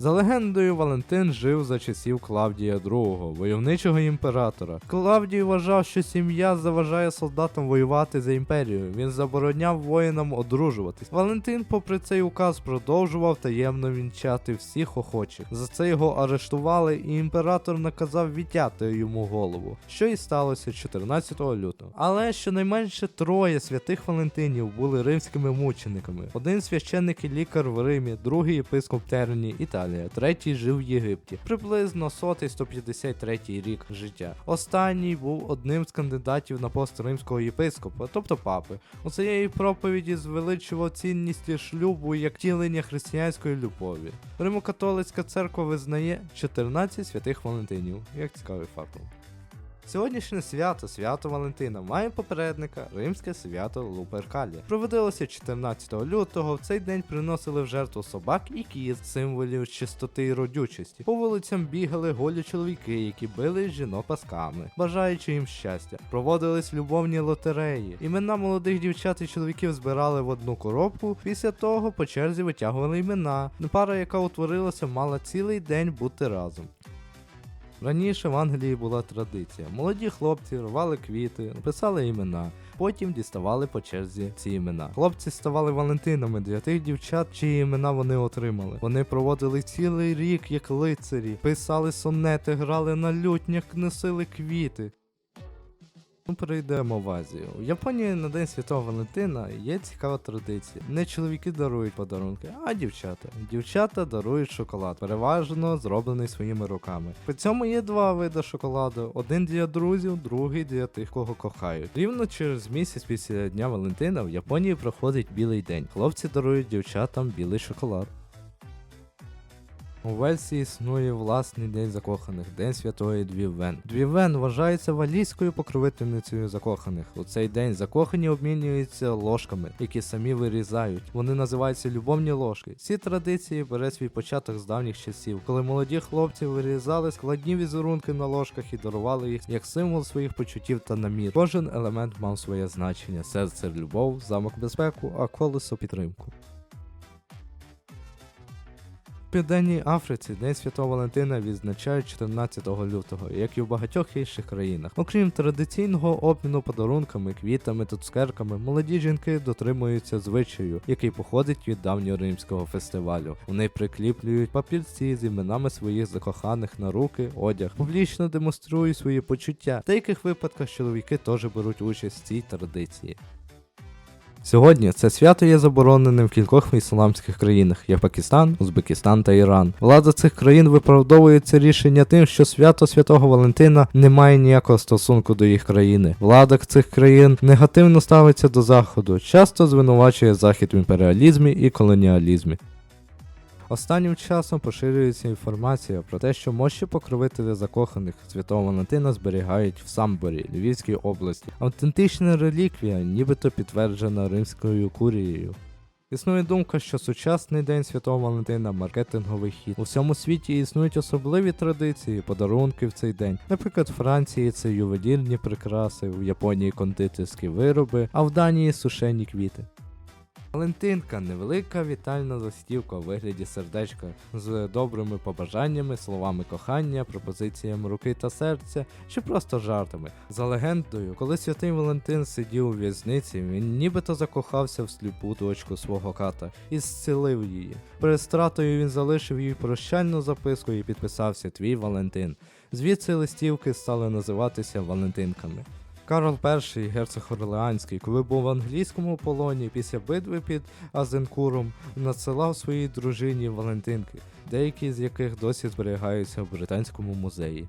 За легендою, Валентин жив за часів Клавдія II, войовничого імператора. Клавдій вважав, що сім'я заважає солдатам воювати за імперію. Він забороняв воїнам одружуватись. Валентин, попри цей указ, продовжував таємно вінчати всіх охочих. За це його арештували, і імператор наказав відтяти йому голову, що і сталося 14 лютого. Але щонайменше троє святих Валентинів були римськими мучениками. Один священник і лікар в Римі, другий єпископ Терні, Італія, третій жив в Єгипті. Приблизно 100-153 рік життя. Останній був одним з кандидатів на пост римського єпископа, тобто папи. У цієї проповіді звеличував цінність шлюбу як тілення християнської любові. Римо-католицька церква визнає 14 святих Валентинів, як цікавий факт. Сьогоднішнє свято, свято Валентина, має попередника римське свято Луперкалія. Проводилося 14 лютого. В цей день приносили в жертву собак і кіз, символів чистоти і родючості. По вулицям бігали голі чоловіки, які били жінок пасками, бажаючи їм щастя. Проводились любовні лотереї. Імена молодих дівчат і чоловіків збирали в одну коробку. Після того по черзі витягували імена. Пара, яка утворилася, мала цілий день бути разом. Раніше в Англії була традиція. Молоді хлопці рвали квіти, писали імена, потім діставали по черзі ці імена. Хлопці ставали валентинами для тих дівчат, чиї імена вони отримали. Вони проводили цілий рік як лицарі, писали сонети, грали на лютнях, носили квіти. Ну, перейдемо в Азію. У Японії на День Святого Валентина є цікава традиція. Не чоловіки дарують подарунки, а дівчата. Дівчата дарують шоколад, переважно зроблений своїми руками. При цьому є два види шоколаду: один для друзів, другий для тих, кого кохають. Рівно через місяць після Дня Валентина в Японії проходить білий день. Хлопці дарують дівчатам білий шоколад. У Вельсі існує власний день закоханих, День Святої Двівен. Двівен вважається валійською покровительницею закоханих. У цей день закохані обмінюються ложками, які самі вирізають. Вони називаються любовні ложки. Ці традиції бере свій початок з давніх часів, коли молоді хлопці вирізали складні візерунки на ложках і дарували їх як символ своїх почуттів та намір. Кожен елемент мав своє значення: серце любов, замок безпеку, а колесо підтримку. Південній Африці День Святого Валентина відзначають 14 лютого, як і в багатьох інших країнах. Окрім традиційного обміну подарунками, квітами та цукерками, молоді жінки дотримуються звичаю, який походить від давньоримського фестивалю. Вони прикліплюють папірці з іменами своїх закоханих на руки, одяг, публічно демонструють свої почуття. В деяких випадках чоловіки теж беруть участь в цій традиції. Сьогодні це свято є забороненим в кількох ісламських країнах, як Пакистан, Узбекистан та Іран. Влада цих країн виправдовує це рішення тим, що свято Святого Валентина не має ніякого стосунку до їх країни. Влада цих країн негативно ставиться до заходу, часто звинувачує захід в імперіалізмі і колоніалізмі. Останнім часом поширюється інформація про те, що мощі покровителя закоханих Святого Валентина зберігають в Самборі, Львівській області. Автентична реліквія, нібито підтверджена римською курією. Існує думка, що сучасний день Святого Валентина маркетинговий хід. У всьому світі існують особливі традиції, подарунки в цей день. Наприклад, в Франції це ювелірні прикраси, в Японії кондитерські вироби, а в Данії сушені квіти. Валентинка невелика вітальна листівка у вигляді сердечка з добрими побажаннями, словами кохання, пропозиціями руки та серця чи просто жартами. За легендою, коли святий Валентин сидів у в'язниці, він нібито закохався в сліпу дочку свого ката і зцілив її. Перед стратою він залишив їй прощальну записку і підписався Твій Валентин. Звідси листівки стали називатися Валентинками. Карл І, герцог Орлеанський, коли був в англійському полоні після битви під Азенкуром, надсилав своїй дружині Валентинки, деякі з яких досі зберігаються в Британському музеї.